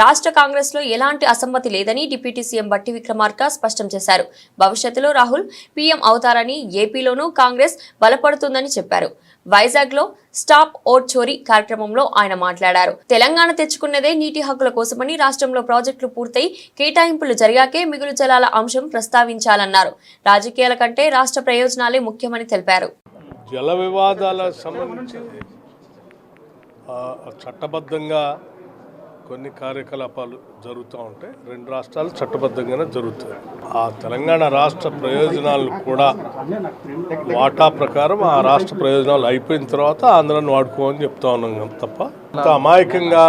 రాష్ట్ర కాంగ్రెస్లో ఎలాంటి అసమ్మతి లేదని డిప్యూటీ సీఎం బట్టి విక్రమార్క స్పష్టం చేశారు. భవిష్యత్తులో రాహుల్ పీఎం అవుతారని ఏపీలోనూ కాంగ్రెస్ బలపడుతుందని చెప్పారు. వైజాగ్లో స్టాప్ ఓట్ చోరీ కార్యక్రమంలో ఆయన మాట్లాడారు. తెలంగాణ తెచ్చుకున్నదే నీటి హక్కుల కోసమని రాష్ట్రంలో ప్రాజెక్టులు పూర్తయి కేటాయింపులు జరిగాకే మిగులు జలాల అంశం ప్రస్తావించాలన్నారు. రాజకీయాల కంటే రాష్ట్ర ప్రయోజనాలే ముఖ్యమని తెలిపారు. జల వివాదాల సంబంధించి చట్టబద్ధంగా కొన్ని కార్యకలాపాలు జరుగుతూ ఉంటాయి రెండు రాష్ట్రాలు చట్టబద్ధంగానే జరుగుతాయి. ఆ తెలంగాణ రాష్ట్ర ప్రయోజనాలు కూడా వాటా ప్రకారం ఆ రాష్ట్ర ప్రయోజనాలు అయిపోయిన తర్వాత ఆంధ్రాన్ని వాడుకోమని చెప్తా ఉన్నాం తప్ప. అంత అమాయకంగా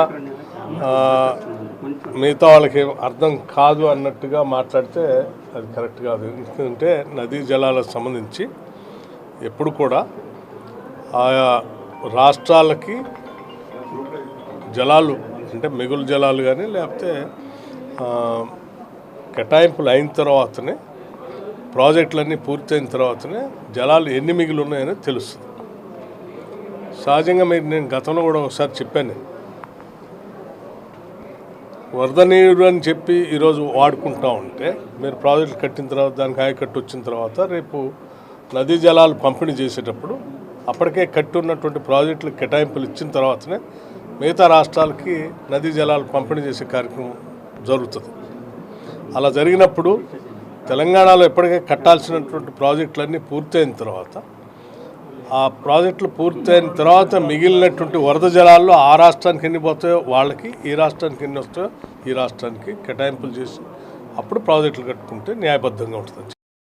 మిగతా వాళ్ళకి ఏం అర్థం కాదు అన్నట్టుగా మాట్లాడితే అది కరెక్ట్ కాదు. ఎందుకంటే నదీ జలాలకు సంబంధించి ఎప్పుడు కూడా ఆయా రాష్ట్రాలకి జలాలు అంటే మిగులు జలాలు కానీ లేకపోతే కేటాయింపులు అయిన తర్వాతనే ప్రాజెక్టులన్నీ పూర్తయిన తర్వాతనే జలాలు ఎన్ని మిగిలి ఉన్నాయని తెలుస్తుంది. సహజంగా మీరు నేను గతంలో కూడా ఒకసారి చెప్పాను. వరద నీరు అని చెప్పి ఈరోజు వాడుకుంటా ఉంటే మీరు ప్రాజెక్టులు కట్టిన తర్వాత దానికి ఆయకట్టు వచ్చిన తర్వాత రేపు నదీ జలాలు పంపిణీ చేసేటప్పుడు అప్పటికే కట్టి ఉన్నటువంటి ప్రాజెక్టులు కేటాయింపులు ఇచ్చిన తర్వాతనే మిగతా రాష్ట్రాలకి నదీ జలాలు పంపిణీ చేసే కార్యక్రమం జరుగుతుంది. అలా జరిగినప్పుడు తెలంగాణలో ఎప్పటికే కట్టాల్సినటువంటి ప్రాజెక్టులన్నీ పూర్తయిన తర్వాత ఆ ప్రాజెక్టులు పూర్తయిన తర్వాత మిగిలినటువంటి వరద జలాల్లో ఆ రాష్ట్రానికి ఎన్ని పోతాయో వాళ్ళకి ఈ రాష్ట్రానికి ఎన్ని వస్తాయో ఈ రాష్ట్రానికి కేటాయింపులు చేసి అప్పుడు ప్రాజెక్టులు కట్టుకుంటే న్యాయబద్ధంగా ఉంటుంది.